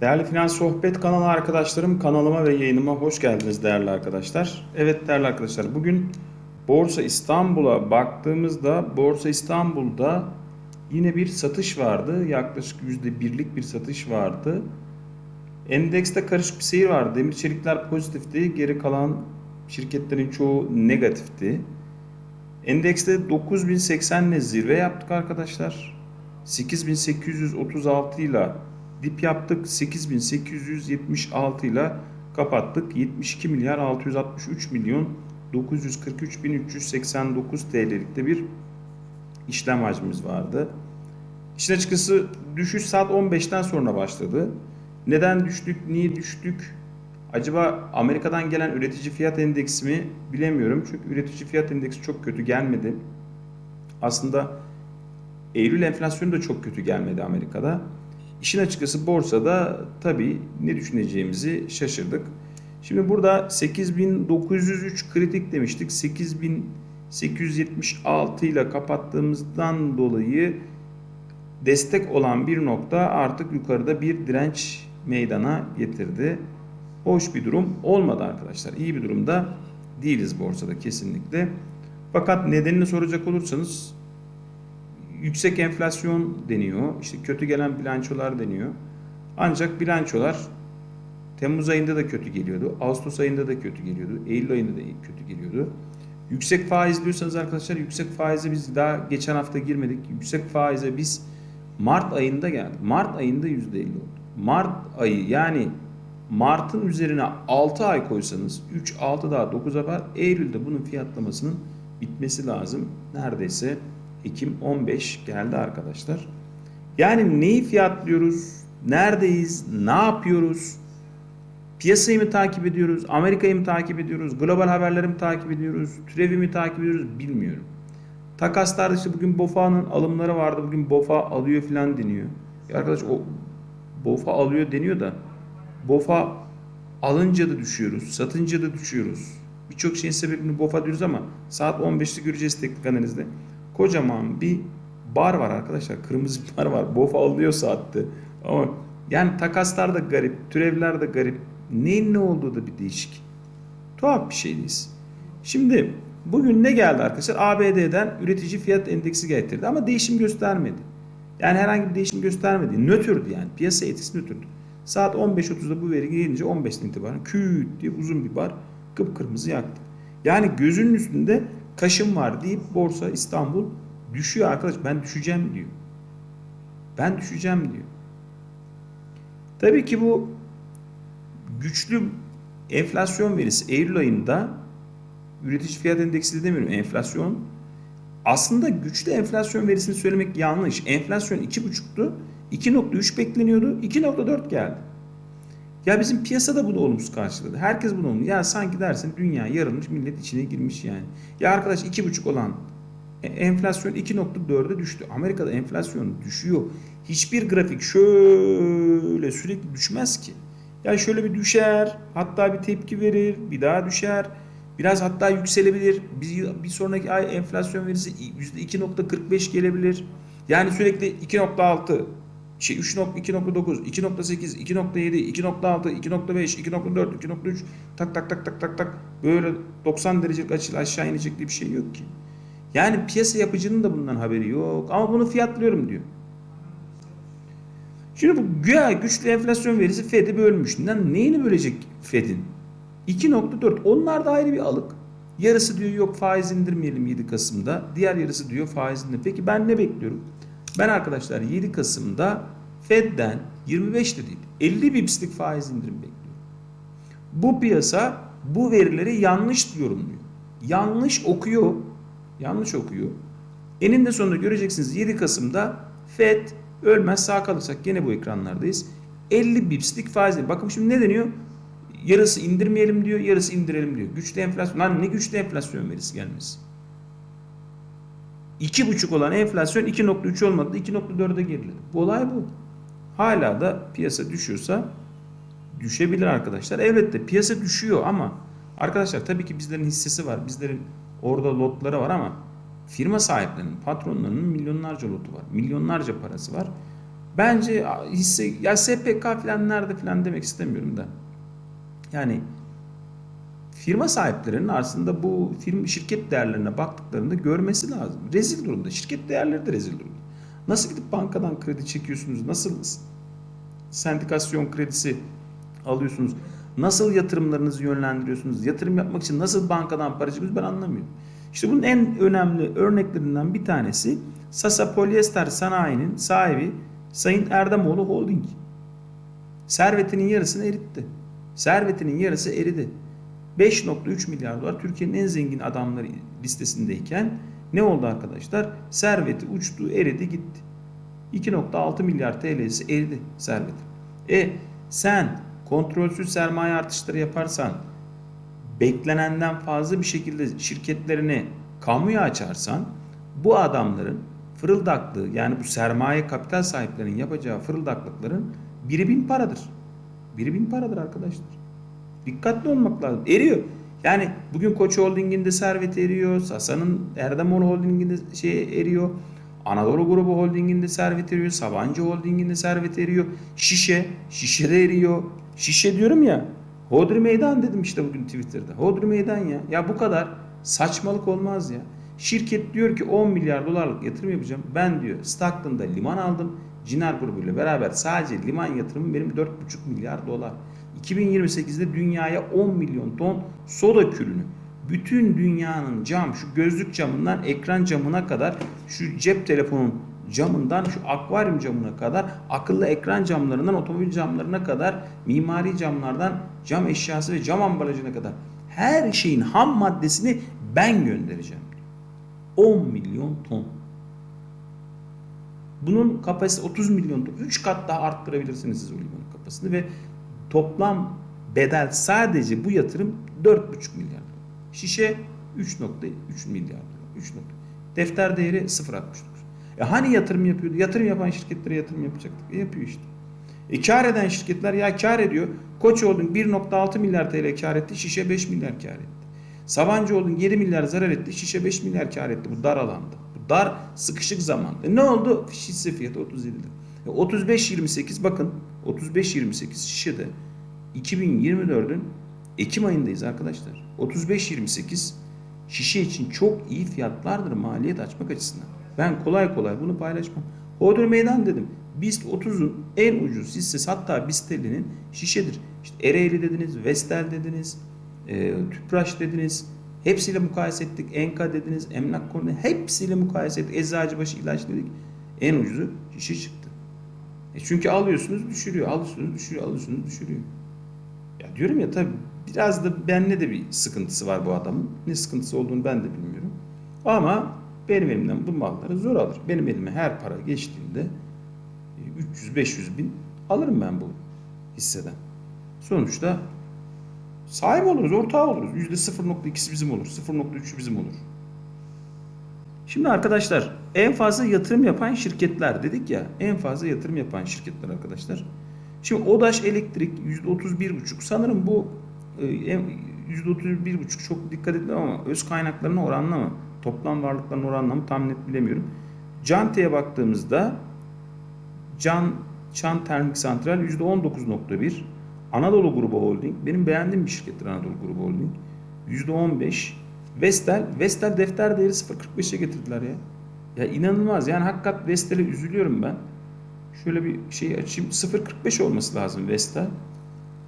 Değerli Finans Sohbet kanalı arkadaşlarım kanalıma ve yayınıma hoş geldiniz değerli arkadaşlar. Evet değerli arkadaşlar bugün Borsa İstanbul'a baktığımızda Borsa İstanbul'da yine bir satış vardı. Yaklaşık %1'lik bir satış vardı. Endekste karışık bir seyir vardı. Demir çelikler pozitifti. Geri kalan şirketlerin çoğu negatifti. Endekste 9080 ile zirve yaptık arkadaşlar. 8836 ile dip yaptık. 8876 ile kapattık. 72 milyar 663 milyon 943 bin 389 TL'lik de bir işlem hacmimiz vardı. İşin açıkçası düşüş saat 15'ten sonra başladı. Neden düştük, niye düştük? Acaba Amerika'dan gelen üretici fiyat endeksi mi bilemiyorum. Çünkü üretici fiyat endeksi çok kötü gelmedi. Aslında Eylül enflasyonu da çok kötü gelmedi Amerika'da. İşin açıkçası borsada tabii ne düşüneceğimizi şaşırdık. Şimdi burada 8903 kritik demiştik. 8876 ile kapattığımızdan dolayı destek olan bir nokta artık yukarıda bir direnç meydana getirdi. Hoş bir durum olmadı arkadaşlar. İyi bir durumda değiliz borsada kesinlikle. Fakat nedenini soracak olursanız yüksek enflasyon deniyor. İşte kötü gelen bilançolar deniyor. Ancak bilançolar Temmuz ayında da kötü geliyordu. Ağustos ayında da kötü geliyordu. Eylül ayında da kötü geliyordu. Yüksek faiz diyorsanız arkadaşlar yüksek faize biz daha geçen hafta girmedik. Yüksek faize biz Mart ayında geldik. Mart ayında %50 oldu. Mart ayı yani Mart'ın üzerine 6 ay koysanız 3, 6 daha 9 var. Eylül'de bunun fiyatlamasının bitmesi lazım. Neredeyse Ekim 15 geldi arkadaşlar. Yani neyi fiyatlıyoruz? Neredeyiz? Ne yapıyoruz? Piyasayı mı takip ediyoruz? Amerika'yı mı takip ediyoruz? Global haberleri mi takip ediyoruz? Türevi mi takip ediyoruz? Bilmiyorum. Takaslarda işte bugün BOFA'nın alımları vardı. Bugün BOFA alıyor falan deniyor. Ya arkadaş o BOFA alıyor deniyor da BOFA alınca da düşüyoruz. Satınca da düşüyoruz. Birçok şeyin sebebini BOFA diyoruz ama saat 15'te göreceğiz teknik analizde. Kocaman bir bar var arkadaşlar. Kırmızı bir bar var. BOFA alınıyor saatte. Ama yani takaslar da garip. Türevler de garip. Neyin ne olduğu da bir değişik. Tuhaf bir şeydeyiz. Şimdi bugün ne geldi arkadaşlar? ABD'den üretici fiyat endeksi getirdi ama değişim göstermedi. Yani herhangi bir değişim göstermedi. Nötrdü yani. Piyasa etkisi nötrdü. Saat 15.30'da bu veri gelince 15'ten itibaren küt diye uzun bir bar kıpkırmızı yaktı. Yani gözünün üstünde kaşım var deyip borsa İstanbul düşüyor arkadaş. Ben düşeceğim diyor. Ben düşeceğim diyor. Tabii ki bu güçlü enflasyon verisi Eylül ayında üretici fiyat endeksi de demiyorum enflasyon aslında güçlü enflasyon verisini söylemek yanlış. Enflasyon 2,5'tu. 2.3 bekleniyordu. 2.4 geldi. Ya bizim piyasada bunu olumsuz karşıladı. Herkes bunu olumlu. Ya sanki dersin dünya yarılmış millet içine girmiş yani. Ya arkadaş 2.5 olan e, enflasyon 2.4'e düştü. Amerika'da enflasyon düşüyor. Hiçbir grafik şöyle sürekli düşmez ki. Ya şöyle bir düşer, hatta bir tepki verir, bir daha düşer. Biraz hatta yükselebilir. Bir, bir sonraki ay enflasyon verisi %2.45 gelebilir. Yani sürekli 2.6, şey 3.2.9, 2.8, 2.7, 2.6, 2.5, 2.4, 2.3 tak tak tak tak tak tak böyle 90 derecelik açıyla aşağı inecek diye bir şey yok ki. Yani piyasa yapıcının da bundan haberi yok ama bunu fiyatlıyorum diyor. Şimdi bu güya güçlü enflasyon verisi Fed'i bölmüş. Lan neyini bölecek Fed'in? 2.4 onlar da ayrı bir alık. Yarısı diyor yok faiz indirmeyelim 7 Kasım'da. Diğer yarısı diyor faiz indir. Peki ben ne bekliyorum? Ben arkadaşlar 7 Kasım'da Fed'den 25 de değil 50 bipslik faiz indirim bekliyorum. Bu piyasa bu verileri yanlış yorumluyor. Yanlış okuyor. Yanlış okuyor. Eninde sonunda göreceksiniz 7 Kasım'da Fed ölmez sağ kalırsak gene bu ekranlardayız. 50 bipslik faiz. Bakın şimdi ne deniyor? Yarısı indirmeyelim diyor, yarısı indirelim diyor. Güçlü enflasyon. Lan ne güçlü enflasyon verisi gelmesi. 2,5 olan enflasyon 2.3 olmadı. 2.4'e geriledi. Bu olay bu. Hala da piyasa düşüyorsa düşebilir arkadaşlar. Elbette piyasa düşüyor ama arkadaşlar tabii ki bizlerin hissesi var. Bizlerin orada lotları var ama firma sahiplerinin, patronlarının milyonlarca lotu var. Milyonlarca parası var. Bence hisse ya SPK falan nerede falan demek istemiyorum da. Yani firma sahiplerinin aslında bu firma şirket değerlerine baktıklarında görmesi lazım. Rezil durumda. Şirket değerleri de rezil durumda. Nasıl gidip bankadan kredi çekiyorsunuz? Nasıl sendikasyon kredisi alıyorsunuz? Nasıl yatırımlarınızı yönlendiriyorsunuz? Yatırım yapmak için nasıl bankadan para çekiyorsunuz ben anlamıyorum. İşte bunun en önemli örneklerinden bir tanesi Sasa Polyester Sanayi'nin sahibi Sayın Erdemoğlu Holding. Servetinin yarısını eritti. Servetinin yarısı eridi. 5.3 milyar dolar Türkiye'nin en zengin adamları listesindeyken ne oldu arkadaşlar? Serveti uçtu, eridi, gitti. 2.6 milyar TL'si eridi serveti. E sen kontrolsüz sermaye artışları yaparsan beklenenden fazla bir şekilde şirketlerini kamuya açarsan bu adamların fırıldaklığı yani bu sermaye kapital sahiplerinin yapacağı fırıldaklıkların biri bin paradır. Biri bin paradır arkadaşlar. Dikkatli olmak lazım. Eriyor. Yani bugün Koç Holding'in de serveti eriyor. Sasa'nın Erdemoğlu Holding'in de şey eriyor. Anadolu Grubu Holding'in de serveti eriyor. Sabancı Holding'in de serveti eriyor. Şişe, şişe de eriyor. Şişe diyorum ya. Hodri meydan dedim işte bugün Twitter'da. Hodri meydan ya. Ya bu kadar saçmalık olmaz ya. Şirket diyor ki 10 milyar dolarlık yatırım yapacağım. Ben diyor Stockton'da liman aldım. Cinar grubuyla beraber sadece liman yatırımım benim 4,5 milyar dolar. 2028'de dünyaya 10 milyon ton soda külünü bütün dünyanın cam şu gözlük camından ekran camına kadar şu cep telefonun camından şu akvaryum camına kadar akıllı ekran camlarından otomobil camlarına kadar mimari camlardan cam eşyası ve cam ambalajına kadar her şeyin ham maddesini ben göndereceğim. 10 milyon ton. Bunun kapasitesi 30 milyon ton. 3 kat daha arttırabilirsiniz siz o limanın kapasitesini ve toplam bedel sadece bu yatırım 4,5 milyar. Şişe 3.3 milyar dolar. 3 nokta. Defter değeri 0.69. E hani yatırım yapıyordu? Yatırım yapan şirketlere yatırım yapacaktık. E yapıyor işte. E kar eden şirketler ya kar ediyor. Koç Holding 1.6 milyar TL kar etti. Şişe 5 milyar kar etti. Sabancı Holding 7 milyar zarar etti. Şişe 5 milyar kar etti. Bu dar alanda. Bu dar sıkışık zamanda. E ne oldu? Şişe fiyatı 37 lira. E 35.28 bakın 35.28 şişede 2024'ün Ekim ayındayız arkadaşlar. 35.28 şişe için çok iyi fiyatlardır maliyet açmak açısından. Ben kolay kolay bunu paylaşmam. Hodri meydan dedim. BIST 30'un en ucuz hissesi hatta BIST 50'nin şişedir. İşte Ereğli dediniz, Vestel dediniz, e, Tüpraş dediniz. Hepsiyle mukayese ettik. Enka dediniz, Emlak Konu hepsiyle mukayese ettik. Eczacıbaşı ilaç dedik. En ucuzu şişe çıktı. E çünkü alıyorsunuz düşürüyor, alıyorsunuz düşürüyor, alıyorsunuz düşürüyor. Ya diyorum ya tabii biraz da benle de bir sıkıntısı var bu adamın. Ne sıkıntısı olduğunu ben de bilmiyorum. Ama benim elimden bu malları zor alır. Benim elime her para geçtiğinde 300-500 bin alırım ben bu hisseden. Sonuçta sahip oluruz, ortağı oluruz. %0.2'si bizim olur, 0.3'ü bizim olur. Şimdi arkadaşlar en fazla yatırım yapan şirketler dedik ya en fazla yatırım yapan şirketler arkadaşlar. Şimdi Odaş Elektrik %31,5 sanırım bu e, %31,5 çok dikkat etmem ama öz kaynaklarına oranla mı toplam varlıklarına oranla mı tam net bilemiyorum. Cante'ye baktığımızda Can Çan Termik Santral %19.1 Anadolu Grubu Holding benim beğendiğim bir şirkettir Anadolu Grubu Holding %15 Vestel Vestel defter değeri 0.45'e getirdiler ya. Ya inanılmaz yani hakikat Vestel'e üzülüyorum ben. Şöyle bir şey açayım 0.45 olması lazım Vestel.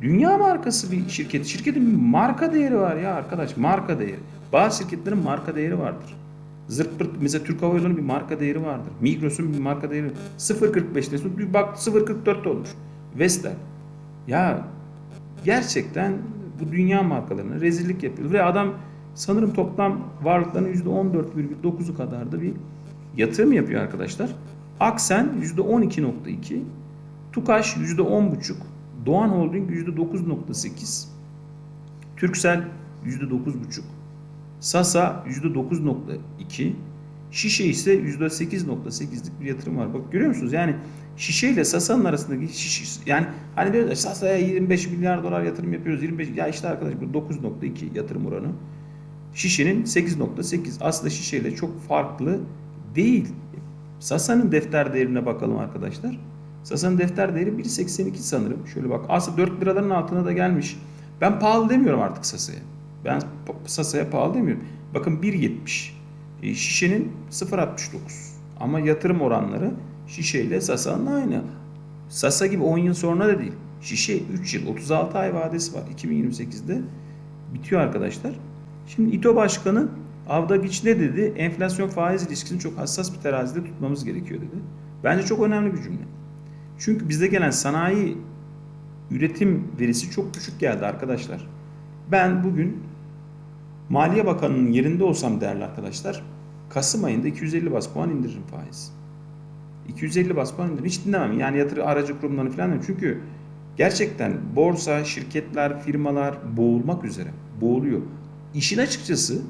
Dünya markası bir şirket. Şirketin bir marka değeri var ya arkadaş. Marka değeri. Bazı şirketlerin marka değeri vardır. Zırt pırt mesela Türk Hava Yolu'nun bir marka değeri vardır. Migros'un bir marka değeri 0.45'te bir bak 0.44 olmuş. Vestel. Ya gerçekten bu dünya markalarına rezillik yapıyor. Ve adam sanırım toplam varlıklarının %14,9'u kadar da bir yatırım yapıyor arkadaşlar. Aksen %12.2, Tukaş %10.5, Doğan Holding %9.8, Türksel %9.5, Sasa %9.2, Şişe ise %8.8'lik bir yatırım var. Bak görüyor musunuz? Yani Şişe ile Sasa'nın arasındaki şişe, yani hani diyoruz ya Sasa'ya 25 milyar dolar yatırım yapıyoruz. 25 ya işte arkadaş bu 9.2 yatırım oranı. Şişe'nin 8.8. Aslında Şişe ile çok farklı değil. Sasa'nın defter değerine bakalım arkadaşlar. Sasa'nın defter değeri 1.82 sanırım. Şöyle bak aslında 4 liraların altına da gelmiş. Ben pahalı demiyorum artık Sasa'ya. Ben Sasa'ya pahalı demiyorum. Bakın 1.70. E, şişenin 0.69. Ama yatırım oranları şişe ile Sasa'nın aynı. Sasa gibi 10 yıl sonra da değil. Şişe 3 yıl 36 ay vadesi var. 2028'de bitiyor arkadaşlar. Şimdi İTO Başkanı Avdagiç ne dedi? Enflasyon faiz ilişkisini çok hassas bir terazide tutmamız gerekiyor dedi. Bence çok önemli bir cümle. Çünkü bizde gelen sanayi üretim verisi çok düşük geldi arkadaşlar. Ben bugün Maliye Bakanı'nın yerinde olsam değerli arkadaşlar Kasım ayında 250 bas puan indiririm faiz. 250 bas puan indiririm. Hiç dinlemem. Yani yatırı aracı kurumlarını falan demem. Çünkü gerçekten borsa, şirketler, firmalar boğulmak üzere. Boğuluyor. İşin açıkçası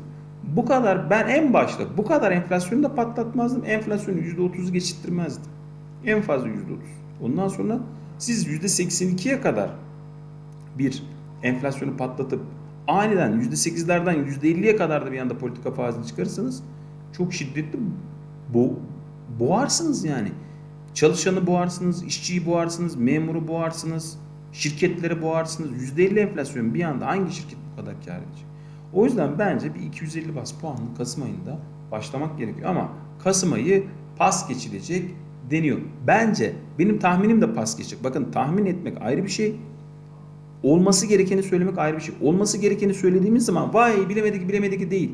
bu kadar ben en başta bu kadar enflasyonu da patlatmazdım. Enflasyonu %30'u geçittirmezdim. En fazla %30. Ondan sonra siz %82'ye kadar bir enflasyonu patlatıp aniden %8'lerden %50'ye kadar da bir anda politika faizini çıkarırsanız çok şiddetli bo boğarsınız yani. Çalışanı boğarsınız, işçiyi boğarsınız, memuru boğarsınız, şirketleri boğarsınız. %50 enflasyon bir anda hangi şirket bu kadar kar edecek? O yüzden bence bir 250 bas puanlı Kasım ayında başlamak gerekiyor. Ama Kasım ayı pas geçilecek deniyor. Bence benim tahminim de pas geçecek. Bakın tahmin etmek ayrı bir şey. Olması gerekeni söylemek ayrı bir şey. Olması gerekeni söylediğimiz zaman vay bilemedik bilemedik değil.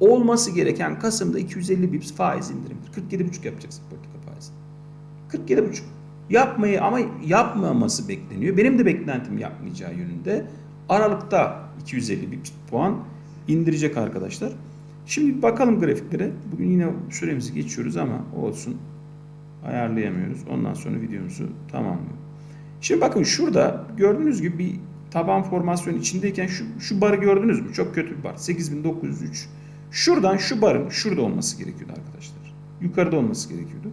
Olması gereken Kasım'da 250 bips faiz indirimdir. 47,5 yapacaksın politika faizi. 47,5. Yapmayı ama yapmaması bekleniyor. Benim de beklentim yapmayacağı yönünde. Aralıkta 250 bips puan indirecek arkadaşlar. Şimdi bir bakalım grafiklere. Bugün yine süremizi geçiyoruz ama olsun. Ayarlayamıyoruz. Ondan sonra videomuzu tamamlıyoruz. Şimdi bakın şurada gördüğünüz gibi bir taban formasyon içindeyken şu, şu barı gördünüz mü? Çok kötü bir bar. 8903. Şuradan şu barın şurada olması gerekiyordu arkadaşlar. Yukarıda olması gerekiyordu.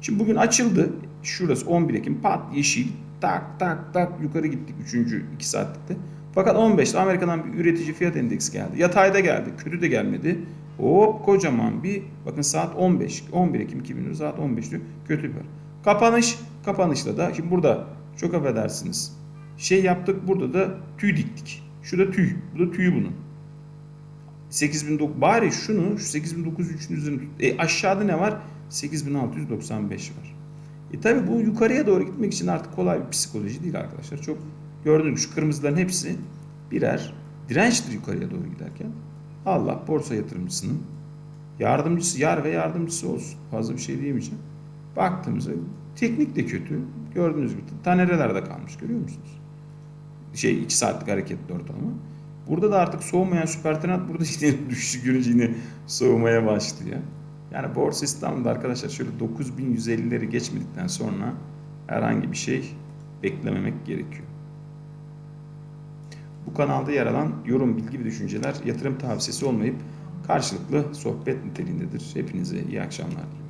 Şimdi bugün açıldı. Şurası 11 Ekim pat yeşil tak tak tak yukarı gittik 3. 2 saatlikte. Fakat 15'te Amerika'dan bir üretici fiyat endeksi geldi. Yatayda geldi. Kötü de gelmedi. Hop kocaman bir bakın saat 15. 11 Ekim 2020 saat 15 diyor. Kötü bir var. Kapanış. Kapanışta da şimdi burada çok affedersiniz. Şey yaptık burada da tüy diktik. Şurada tüy. Bu da tüyü bunun. 8009 bari şunu şu 8903'ün üzerine. E aşağıda ne var? 8695 var. E tabi bu yukarıya doğru gitmek için artık kolay bir psikoloji değil arkadaşlar. Çok gördüğünüz şu kırmızıların hepsi birer dirençtir yukarıya doğru giderken. Allah borsa yatırımcısının yardımcısı, yar ve yardımcısı olsun. Fazla bir şey diyemeyeceğim. Baktığımızda teknik de kötü. Gördüğünüz gibi tanerelerde kalmış görüyor musunuz? Şey 2 saatlik hareketli ortalama. Burada da artık soğumayan süpertenat burada yine düşüşü görünce yine soğumaya başlıyor. Yani Borsa İstanbul'da arkadaşlar şöyle 9150'leri geçmedikten sonra herhangi bir şey beklememek gerekiyor. Bu kanalda yer alan yorum, bilgi ve düşünceler yatırım tavsiyesi olmayıp karşılıklı sohbet niteliğindedir. Hepinize iyi akşamlar.